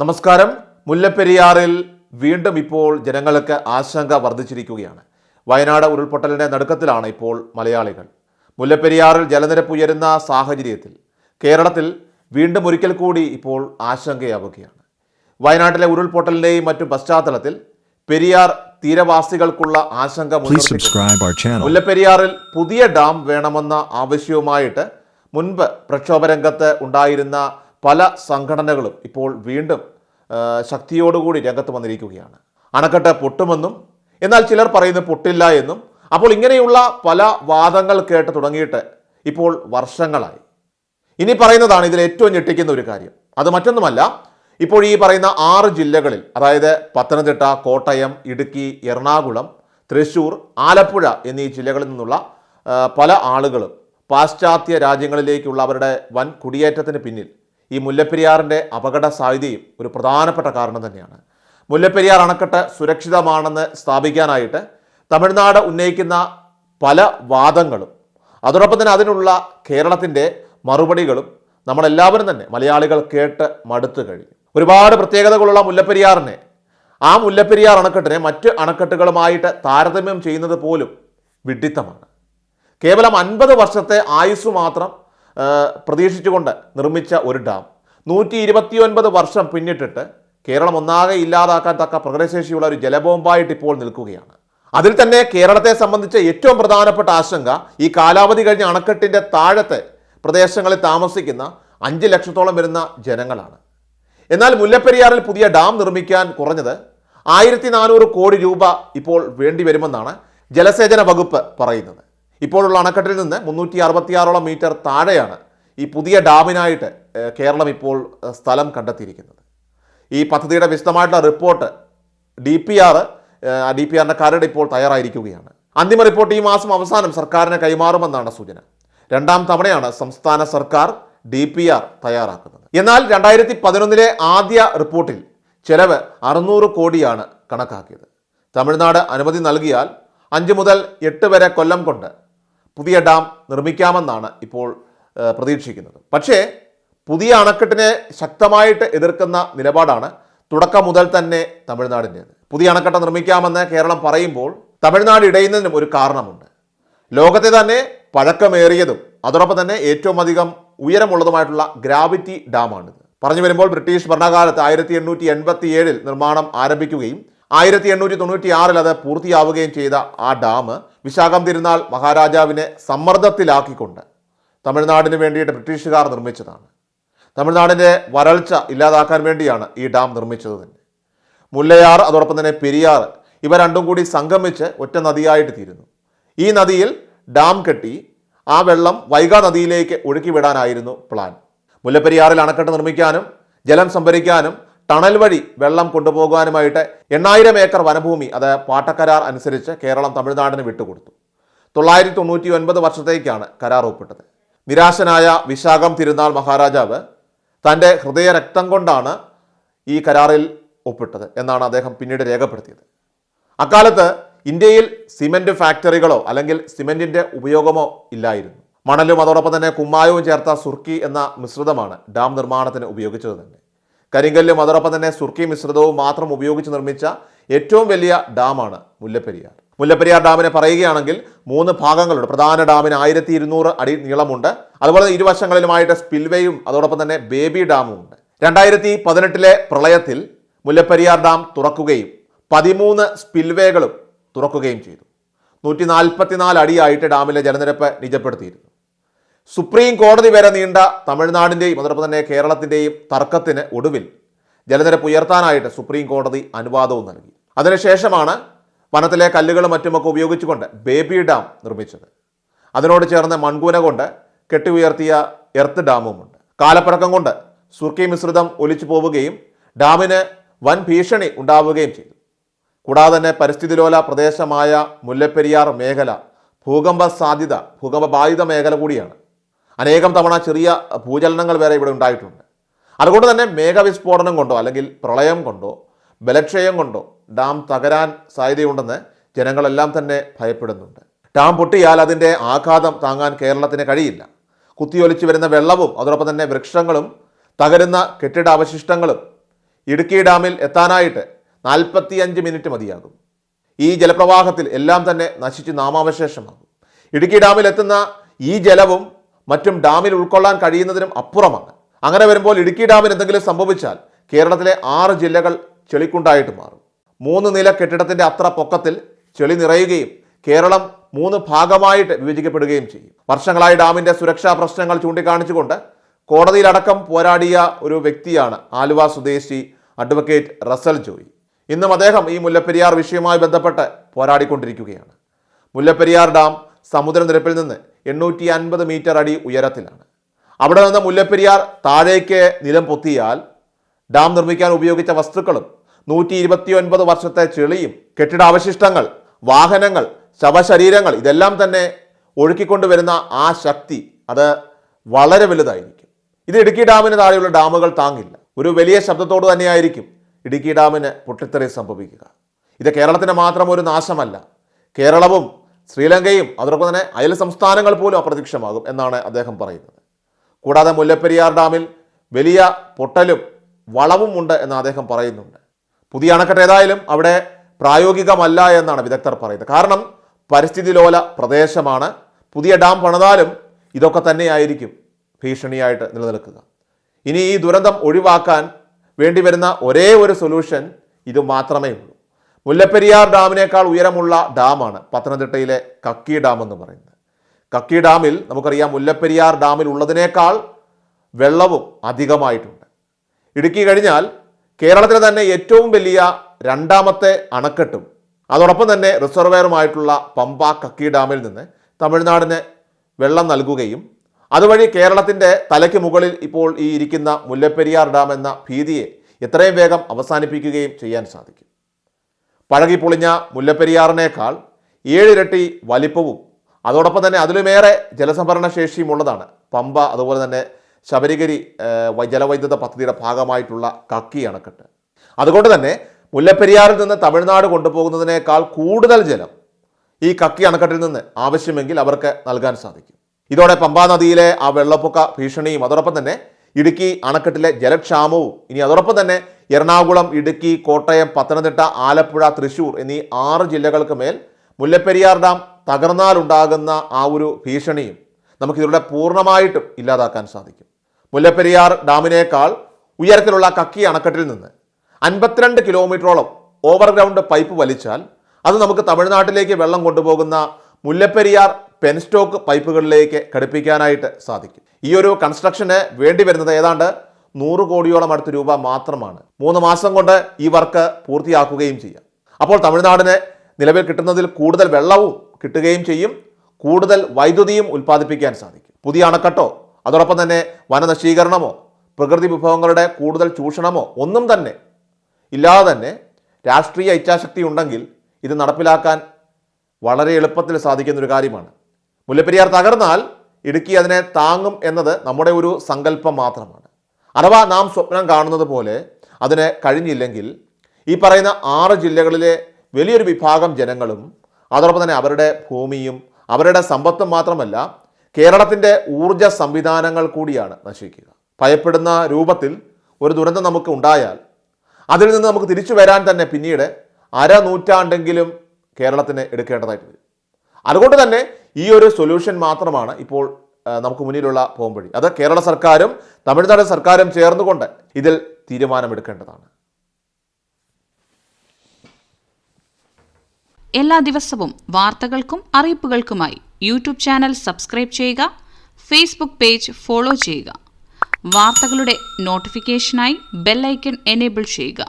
നമസ്കാരം. മുല്ലപ്പെരിയാറിൽ വീണ്ടും ഇപ്പോൾ ജനങ്ങൾക്ക് ആശങ്ക വർദ്ധിച്ചിരിക്കുകയാണ്. വയനാട് ഉരുൾപൊട്ടലിന്റെ നടുക്കത്തിലാണ് ഇപ്പോൾ മലയാളികൾ. മുല്ലപ്പെരിയാറിൽ ജലനിരപ്പ് ഉയരുന്ന സാഹചര്യത്തിൽ കേരളത്തിൽ വീണ്ടും ഒരിക്കൽ കൂടി ഇപ്പോൾ ആശങ്കയാവുകയാണ്. വയനാട്ടിലെ ഉരുൾപൊട്ടലിന്റെയും മറ്റു പശ്ചാത്തലത്തിൽ പെരിയാർ തീരവാസികൾക്കുള്ള ആശങ്ക. മുല്ലപ്പെരിയാറിൽ പുതിയ ഡാം വേണമെന്ന ആവശ്യവുമായിട്ട് മുൻപ് പ്രക്ഷോഭരംഗത്ത് ഉണ്ടായിരുന്ന പല സംഘടനകളും ഇപ്പോൾ വീണ്ടും ശക്തിയോടുകൂടി രംഗത്ത് വന്നിരിക്കുകയാണ്. അണക്കെട്ട് പൊട്ടുമെന്നും എന്നാൽ ചിലർ പറയുന്നത് പൊട്ടില്ല എന്നും. അപ്പോൾ ഇങ്ങനെയുള്ള പല വാദങ്ങൾ കേട്ട് തുടങ്ങിയിട്ട് ഇപ്പോൾ വർഷങ്ങളായി. ഇനി പറയുന്നതാണ് ഇതിൽ ഏറ്റവും ഞെട്ടിക്കുന്ന ഒരു കാര്യം. അത് മറ്റൊന്നുമല്ല ഇപ്പോൾ ഈ പറയുന്ന ആറ് ജില്ലകളിൽ അതായത് പത്തനംതിട്ട കോട്ടയം ഇടുക്കി എറണാകുളം തൃശൂർ ആലപ്പുഴ എന്നീ ജില്ലകളിൽ നിന്നുള്ള പല ആളുകളും പാശ്ചാത്യ രാജ്യങ്ങളിലേക്കുള്ള അവരുടെ വൻ കുടിയേറ്റത്തിന് പിന്നിൽ ഈ മുല്ലപ്പെരിയാറിന്റെ അപകട സാധ്യതയും ഒരു പ്രധാനപ്പെട്ട കാരണം തന്നെയാണ്. മുല്ലപ്പെരിയാർ അണക്കെട്ട് സുരക്ഷിതമാണെന്ന് സ്ഥാപിക്കാനായിട്ട് തമിഴ്നാട് ഉന്നയിക്കുന്ന പല വാദങ്ങളും അതോടൊപ്പം തന്നെ അതിനുള്ള കേരളത്തിന്റെ മറുപടികളും നമ്മളെല്ലാവരും തന്നെ മലയാളികൾ കേട്ട് മടുത്തു കഴിഞ്ഞു. ഒരുപാട് പ്രത്യേകതകളുള്ള മുല്ലപ്പെരിയാറിനെ ആ മുല്ലപ്പെരിയാർ അണക്കെട്ടിനെ മറ്റ് അണക്കെട്ടുകളുമായിട്ട് താരതമ്യം ചെയ്യുന്നത് പോലും വിഡിത്തമാണ് കേവലം അൻപത് വർഷത്തെ ആയുസ് മാത്രം പ്രതീക്ഷിച്ചുകൊണ്ട് നിർമ്മിച്ച ഒരു ഡാം. നൂറ്റി ഇരുപത്തിയൊൻപത് വർഷം പിന്നിട്ടിട്ട് കേരളം ഒന്നാകെ ഇല്ലാതാക്കാൻ തക്ക പ്രകടശേഷിയുള്ള ഒരു ജലബോംബായിട്ട് ഇപ്പോൾ നിൽക്കുകയാണ്. അതിൽ തന്നെ കേരളത്തെ സംബന്ധിച്ച ഏറ്റവും പ്രധാനപ്പെട്ട ആശങ്ക ഈ കാലാവധി കഴിഞ്ഞ അണക്കെട്ടിന്റെ താഴത്തെ പ്രദേശങ്ങളിൽ താമസിക്കുന്ന അഞ്ച് ലക്ഷത്തോളം വരുന്ന ജനങ്ങളാണ്. എന്നാൽ മുല്ലപ്പെരിയാറിൽ പുതിയ ഡാം നിർമ്മിക്കാൻ കുറഞ്ഞത് ആയിരത്തി നാനൂറ് കോടി രൂപ ഇപ്പോൾ വേണ്ടി വരുമെന്നാണ് ജലസേചന വകുപ്പ് പറയുന്നത്. ഇപ്പോഴുള്ള അണക്കെട്ടിൽ നിന്ന് മുന്നൂറ്റി അറുപത്തിയാറോളം മീറ്റർ താഴെയാണ് ഈ പുതിയ ഡാമിനായിട്ട് കേരളം ഇപ്പോൾ സ്ഥലം കണ്ടെത്തിയിരിക്കുന്നത്. ഈ പദ്ധതിയുടെ വിശദമായിട്ടുള്ള report D P R D P ആറിന്റെ കരട് ഇപ്പോൾ തയ്യാറായിരിക്കുകയാണ്. അന്തിമ റിപ്പോർട്ട് ഈ മാസം അവസാനം സർക്കാരിന് കൈമാറുമെന്നാണ് സൂചന. രണ്ടാം തവണയാണ് സംസ്ഥാന സർക്കാർ ഡി പി ആർ തയ്യാറാക്കുന്നത്. എന്നാൽ രണ്ടായിരത്തി പതിനൊന്നിലെ ആദ്യ റിപ്പോർട്ടിൽ ചെലവ് അറുന്നൂറ് കോടിയാണ് കണക്കാക്കിയത്. തമിഴ്നാട് അനുമതി നൽകിയാൽ അഞ്ച് മുതൽ എട്ട് വരെ കൊല്ലം കൊണ്ട് പുതിയ ഡാം നിർമ്മിക്കാമെന്നാണ് ഇപ്പോൾ പ്രതീക്ഷിക്കുന്നത്. പക്ഷേ പുതിയ അണക്കെട്ടിനെ ശക്തമായിട്ട് എതിർക്കുന്ന നിലപാടാണ് തുടക്കം മുതൽ തന്നെ തമിഴ്നാടിന്റേത്. പുതിയ അണക്കെട്ട് നിർമ്മിക്കാമെന്ന് കേരളം പറയുമ്പോൾ തമിഴ്നാട് ഇടയുന്നതിനും ഒരു കാരണമുണ്ട്. ലോകത്തെ തന്നെ പഴക്കമേറിയതും അതോടൊപ്പം തന്നെ ഏറ്റവും അധികം ഉയരമുള്ളതുമായിട്ടുള്ള ഗ്രാവിറ്റി ഡാമാണിത്. പറഞ്ഞു വരുമ്പോൾ ബ്രിട്ടീഷ് ഭരണകാലത്ത് ആയിരത്തി എണ്ണൂറ്റി എൺപത്തി ഏഴിൽ നിർമ്മാണം ആരംഭിക്കുകയും ആയിരത്തി എണ്ണൂറ്റി തൊണ്ണൂറ്റി ആറിൽ അത് പൂർത്തിയാവുകയും ചെയ്ത ആ ഡാം വിശാഖം തിരുനാൾ മഹാരാജാവിനെ സമ്മർദ്ദത്തിലാക്കിക്കൊണ്ട് തമിഴ്നാടിന് വേണ്ടിയിട്ട് ബ്രിട്ടീഷുകാർ നിർമ്മിച്ചതാണ്. തമിഴ്നാടിന്റെ വരൾച്ച ഇല്ലാതാക്കാൻ വേണ്ടിയാണ് ഈ ഡാം നിർമ്മിച്ചത് തന്നെ. മുല്ലയാർ അതോടൊപ്പം തന്നെ പെരിയാർ ഇവ രണ്ടും കൂടി സംഗമിച്ച് ഒറ്റ നദിയായിട്ട് തീരുന്നു. ഈ നദിയിൽ ഡാം കെട്ടി ആ വെള്ളം വൈഗാ നദിയിലേക്ക് ഒഴുക്കി വിടാനായിരുന്നു പ്ലാൻ. മുല്ലപ്പെരിയാറിൽ അണക്കെട്ട് നിർമ്മിക്കാനും ജലം സംഭരിക്കാനും ടണൽ വഴി വെള്ളം കൊണ്ടുപോകാനുമായിട്ട് എണ്ണായിരം ഏക്കർ വനഭൂമി അത് പാട്ടക്കരാർ അനുസരിച്ച് കേരളം തമിഴ്നാടിന് വിട്ടുകൊടുത്തു. തൊള്ളായിരത്തി തൊണ്ണൂറ്റി ഒൻപത് വർഷത്തേക്കാണ് കരാർ ഒപ്പിട്ടത്. നിരാശനായ വിശാഖം തിരുനാൾ മഹാരാജാവ് തന്റെ ഹൃദയ രക്തം കൊണ്ടാണ് ഈ കരാറിൽ ഒപ്പിട്ടത് എന്നാണ് അദ്ദേഹം പിന്നീട് രേഖപ്പെടുത്തിയത്. അക്കാലത്ത് ഇന്ത്യയിൽ സിമന്റ് ഫാക്ടറികളോ അല്ലെങ്കിൽ സിമന്റിന്റെ ഉപയോഗമോ ഇല്ലായിരുന്നു. മണലും അതോടൊപ്പം തന്നെ കുമ്മായവും ചേർത്ത സുർക്കി എന്ന മിശ്രിതമാണ് ഡാം നിർമ്മാണത്തിന് ഉപയോഗിച്ചത് തന്നെ. കരിങ്കല്ലും അതോടൊപ്പം തന്നെ സുർക്കി മിശ്രിതവും മാത്രം ഉപയോഗിച്ച് നിർമ്മിച്ച ഏറ്റവും വലിയ ഡാമാണ് മുല്ലപ്പെരിയാർ. മുല്ലപ്പെരിയാർ ഡാമിനെ പറയുകയാണെങ്കിൽ മൂന്ന് ഭാഗങ്ങളുണ്ട്. പ്രധാന ഡാമിന് ആയിരത്തി ഇരുന്നൂറ് അടി നീളമുണ്ട്. അതുപോലെ ഇരുവശങ്ങളിലുമായിട്ട് സ്പിൽവേയും അതോടൊപ്പം തന്നെ ബേബി ഡാമും ഉണ്ട്. രണ്ടായിരത്തി പതിനെട്ടിലെ പ്രളയത്തിൽ മുല്ലപ്പെരിയാർ ഡാം തുറക്കുകയും പതിമൂന്ന് സ്പിൽവേകളും തുറക്കുകയും ചെയ്തു. നൂറ്റി നാൽപ്പത്തിനാല് അടിയായിട്ട് ഡാമിലെ ജലനിരപ്പ് നിജപ്പെടുത്തിയിരുന്നു. സുപ്രീം കോടതി വരെ നീണ്ട തമിഴ്നാടിന്റെയും അതോടൊപ്പം തന്നെ കേരളത്തിന്റെയും തർക്കത്തിന് ഒടുവിൽ ജലനിരപ്പ് ഉയർത്താനായിട്ട് സുപ്രീം കോടതി അനുവാദവും നൽകി. അതിനുശേഷമാണ് വനത്തിലെ കല്ലുകളും മറ്റുമൊക്കെ ഉപയോഗിച്ചുകൊണ്ട് ബേബി ഡാം നിർമ്മിച്ചത്. അതിനോട് ചേർന്ന് മൺകൂന കൊണ്ട് കെട്ടി ഉയർത്തിയ എർത്ത് ഡാമുമുണ്ട്. കാലപ്പഴക്കം കൊണ്ട് സുർക്കി മിശ്രിതം ഒലിച്ചു പോവുകയും ഡാമിന് വൻ ഭീഷണി ഉണ്ടാവുകയും ചെയ്തു. കൂടാതെ തന്നെ പരിസ്ഥിതിലോല പ്രദേശമായ മുല്ലപ്പെരിയാർ മേഖല ഭൂകമ്പ സാധ്യത ഭൂകമ്പ ബാധിത മേഖല കൂടിയാണ്. അനേകം തവണ ചെറിയ ഭൂചലനങ്ങൾ വരെ ഇവിടെ ഉണ്ടായിട്ടുണ്ട്. അതുകൊണ്ട് തന്നെ മേഘവിസ്ഫോടനം കൊണ്ടോ അല്ലെങ്കിൽ പ്രളയം കൊണ്ടോ ബലക്ഷയം കൊണ്ടോ ഡാം തകരാൻ സാധ്യതയുണ്ടെന്ന് ജനങ്ങളെല്ലാം തന്നെ ഭയപ്പെടുന്നുണ്ട്. ഡാം പൊട്ടിയാൽ അതിന്റെ ആഘാതം താങ്ങാൻ കേരളത്തിന് കഴിയില്ല. കുത്തിയൊലിച്ചു വരുന്ന വെള്ളവും അതോടൊപ്പം തന്നെ വൃക്ഷങ്ങളും തകരുന്ന കെട്ടിട അവശിഷ്ടങ്ങളും ഇടുക്കി ഡാമിൽ എത്താനായിട്ട് നാൽപ്പത്തിയഞ്ച് മിനിറ്റ് മതിയാകും. ഈ ജലപ്രവാഹത്തിൽ എല്ലാം തന്നെ നശിച്ച് നാമാവശേഷമാകും. ഇടുക്കി ഡാമിൽ എത്തുന്ന ഈ ജലവും മറ്റും ഡാമിൽ ഉൾക്കൊള്ളാൻ കഴിയുന്നതിനും അപ്പുറമാണ്. അങ്ങനെ വരുമ്പോൾ ഇടുക്കി ഡാമിൽ എന്തെങ്കിലും സംഭവിച്ചാൽ കേരളത്തിലെ ആറ് ജില്ലകൾ ചെളിക്കുണ്ടായിട്ട് മാറും. മൂന്ന് നില കെട്ടിടത്തിന്റെ അത്ര പൊക്കത്തിൽ ചെളി നിറയുകയും കേരളം മൂന്ന് ഭാഗമായിട്ട് വിഭജിക്കപ്പെടുകയും ചെയ്യും. വർഷങ്ങളായി ഡാമിന്റെ സുരക്ഷാ പ്രശ്നങ്ങൾ ചൂണ്ടിക്കാണിച്ചുകൊണ്ട് കോടതിയിലടക്കം പോരാടിയ ഒരു വ്യക്തിയാണ് ആലുവ സ്വദേശി അഡ്വക്കേറ്റ് റസൽ ജോയി. ഇന്നും അദ്ദേഹം ഈ മുല്ലപ്പെരിയാർ വിഷയവുമായി ബന്ധപ്പെട്ട് പോരാടിക്കൊണ്ടിരിക്കുകയാണ്. മുല്ലപ്പെരിയാർ ഡാം സമുദ്രനിരപ്പിൽ നിന്ന് എണ്ണൂറ്റി അൻപത് മീറ്റർ അടി ഉയരത്തിലാണ്. അവിടെ നിന്ന് മുല്ലപ്പെരിയാർ താഴേക്ക് നിലം പൊത്തിയാൽ ഡാം നിർമ്മിക്കാൻ ഉപയോഗിച്ച വസ്തുക്കളും നൂറ്റി ഇരുപത്തി ഒൻപത് വർഷത്തെ ചെളിയും കെട്ടിടാവശിഷ്ടങ്ങൾ വാഹനങ്ങൾ ശവശരീരങ്ങൾ ഇതെല്ലാം തന്നെ ഒഴുക്കിക്കൊണ്ടുവരുന്ന ആ ശക്തി അത് വളരെ വലുതായിരിക്കും. ഇത് ഇടുക്കി ഡാമിന് താഴെയുള്ള ഡാമുകൾ താങ്ങില്ല. ഒരു വലിയ ശബ്ദത്തോട് തന്നെയായിരിക്കും ഇടുക്കി ഡാമിന് പൊട്ടിത്തെറി സംഭവിക്കുക. ഇത് കേരളത്തിന് മാത്രം ഒരു നാശമല്ല. കേരളവും ശ്രീലങ്കയും അതോടൊപ്പം തന്നെ അയൽ സംസ്ഥാനങ്ങൾ പോലും അപ്രത്യക്ഷമാകും എന്നാണ് അദ്ദേഹം പറയുന്നത്. കൂടാതെ മുല്ലപ്പെരിയാർ ഡാമിൽ വലിയ പൊട്ടലും വളവും ഉണ്ട് എന്ന് അദ്ദേഹം പറയുന്നുണ്ട്. പുതിയ അണക്കെട്ട് ഏതായാലും അവിടെ പ്രായോഗികമല്ല എന്നാണ് വിദഗ്ധർ പറയുന്നത്. കാരണം പരിസ്ഥിതി ലോല പ്രദേശമാണ്. പുതിയ ഡാം പണിതാലും ഇതൊക്കെ തന്നെയായിരിക്കും ഭീഷണിയായിട്ട് നിലനിൽക്കുക. ഇനി ഈ ദുരന്തം ഒഴിവാക്കാൻ വേണ്ടി വരുന്ന ഒരേ ഒരു സൊല്യൂഷൻ ഇത് മാത്രമേ ഉള്ളൂ മുല്ലപ്പെരിയാർ ഡാമിനേക്കാൾ ഉയരമുള്ള ഡാമാണ് പത്തനംതിട്ടയിലെ കക്കി ഡാം എന്ന് പറയുന്നത്. കക്കി ഡാമിൽ നമുക്കറിയാം മുല്ലപ്പെരിയാർ ഡാമിൽ ഉള്ളതിനേക്കാൾ വെള്ളവും അധികമായിട്ടുണ്ട്. ഇടുക്കി കഴിഞ്ഞാൽ കേരളത്തിലെ തന്നെ ഏറ്റവും വലിയ രണ്ടാമത്തെ അണക്കെട്ടും അതോടൊപ്പം തന്നെ റിസർവെയറുമായിട്ടുള്ള പമ്പ കക്കി ഡാമിൽ നിന്ന് തമിഴ്നാടിന് വെള്ളം നൽകുകയും അതുവഴി കേരളത്തിന്റെ തലയ്ക്ക് മുകളിൽ ഇപ്പോൾ ഈ ഇരിക്കുന്ന മുല്ലപ്പെരിയാർ ഡാം എന്ന ഭീതിയെ എത്രയും വേഗം അവസാനിപ്പിക്കുകയും ചെയ്യാൻ സാധിക്കും. പഴകി പൊളിഞ്ഞ മുല്ലപ്പെരിയാറിനേക്കാൾ ഏഴിരട്ടി വലിപ്പവും അതോടൊപ്പം തന്നെ അതിലുമേറെ ജലസംഭരണ ശേഷിയും ഉള്ളതാണ് പമ്പ അതുപോലെ തന്നെ ശബരിഗിരി ജലവൈദ്യുത പദ്ധതിയുടെ ഭാഗമായിട്ടുള്ള കക്കി അണക്കെട്ട്. അതുകൊണ്ട് തന്നെ മുല്ലപ്പെരിയാറിൽ നിന്ന് തമിഴ്നാട് കൊണ്ടുപോകുന്നതിനേക്കാൾ കൂടുതൽ ജലം ഈ കക്കി അണക്കെട്ടിൽ നിന്ന് ആവശ്യമെങ്കിൽ അവർക്ക് നൽകാൻ സാധിക്കും. ഇതോടെ പമ്പാ നദിയിലെ ആ വെള്ളപ്പൊക്ക ഭീഷണിയും അതോടൊപ്പം തന്നെ ഇടുക്കി അണക്കെട്ടിലെ ജലക്ഷാമവും. ഇനി അതോടൊപ്പം തന്നെ എറണാകുളം ഇടുക്കി കോട്ടയം പത്തനംതിട്ട ആലപ്പുഴ തൃശൂർ എന്നീ ആറ് ജില്ലകൾക്ക് മേൽ മുല്ലപ്പെരിയാർ ഡാം തകർന്നാലുണ്ടാകുന്ന ആ ഒരു ഭീഷണിയും നമുക്കിതിലൂടെ പൂർണമായിട്ടും ഇല്ലാതാക്കാൻ സാധിക്കും. മുല്ലപ്പെരിയാർ ഡാമിനേക്കാൾ ഉയരത്തിലുള്ള കക്കി അണക്കെട്ടിൽ നിന്ന് അൻപത്തിരണ്ട് കിലോമീറ്ററോളം ഓവർഗ്രൗണ്ട് പൈപ്പ് വലിച്ചാൽ അത് നമുക്ക് തമിഴ്നാട്ടിലേക്ക് വെള്ളം കൊണ്ടുപോകുന്ന മുല്ലപ്പെരിയാർ പെൻസ്റ്റോക്ക് പൈപ്പുകളിലേക്ക് ഘടിപ്പിക്കാനായിട്ട് സാധിക്കും. ഈ ഒരു കൺസ്ട്രക്ഷന് വേണ്ടി വരുന്നത് ഏതാണ്ട് നൂറ് കോടിയോളം അടുത്ത രൂപ മാത്രമാണ്. മൂന്ന് മാസം കൊണ്ട് ഈ വർക്ക് പൂർത്തിയാക്കുകയും ചെയ്യാം. അപ്പോൾ തമിഴ്നാടിന് നിലവിൽ കിട്ടുന്നതിൽ കൂടുതൽ വെള്ളവും കിട്ടുകയും ചെയ്യും. കൂടുതൽ വൈദ്യുതിയും ഉൽപ്പാദിപ്പിക്കാൻ സാധിക്കും. പുതിയ അണക്കെട്ടോ അതോടൊപ്പം തന്നെ വനനശീകരണമോ പ്രകൃതി വിഭവങ്ങളുടെ കൂടുതൽ ചൂഷണമോ ഒന്നും തന്നെ ഇല്ലാതെ തന്നെ രാഷ്ട്രീയ ഇച്ഛാശക്തി ഉണ്ടെങ്കിൽ ഇത് നടപ്പിലാക്കാൻ വളരെ എളുപ്പത്തിൽ സാധിക്കുന്നൊരു കാര്യമാണ്. മുല്ലപ്പെരിയാർ തകർന്നാൽ ഇടുക്കി അതിനെ താങ്ങും എന്നത് നമ്മുടെ ഒരു സങ്കല്പം മാത്രമാണ്. അഥവാ നാം സ്വപ്നം കാണുന്നത് പോലെ അതിന് കഴിഞ്ഞില്ലെങ്കിൽ ഈ പറയുന്ന ആറ് ജില്ലകളിലെ വലിയൊരു വിഭാഗം ജനങ്ങളും അതോടൊപ്പം തന്നെ അവരുടെ ഭൂമിയും അവരുടെ സമ്പത്തും മാത്രമല്ല കേരളത്തിന്റെ ഊർജ സംവിധാനങ്ങൾ കൂടിയാണ് നശിക്കുക. ഭയപ്പെടുന്ന രൂപത്തിൽ ഒരു ദുരന്തം നമുക്ക് ഉണ്ടായാൽ അതിൽ നിന്ന് നമുക്ക് തിരിച്ചു വരാൻ തന്നെ പിന്നീട് അര നൂറ്റാണ്ടെങ്കിലും കേരളത്തിന് എടുക്കേണ്ടതായിട്ട് വരും. അതുകൊണ്ട് തന്നെ ഈ ഒരു സൊല്യൂഷൻ മാത്രമാണ് ഇപ്പോൾ നമുക്ക് മുന്നിലുള്ള പോംവഴി. അത് കേരള സർക്കാരും തമിഴ്നാട് സർക്കാരും ചേർന്നുകൊണ്ട് ഇതിൽ തീരുമാനമെടുക്കേണ്ടതാണ്. എല്ലാ ദിവസവും വാർത്തകൾക്കും അറിയിപ്പുകൾക്കുമായി യൂട്യൂബ് ചാനൽ സബ്സ്ക്രൈബ് ചെയ്യുക ഫേസ്ബുക്ക് പേജ് ഫോളോ ചെയ്യുക. വാർത്തകളുടെ നോട്ടിഫിക്കേഷനായി ബെല്ലൈക്കൺ എനേബിൾ ചെയ്യുക.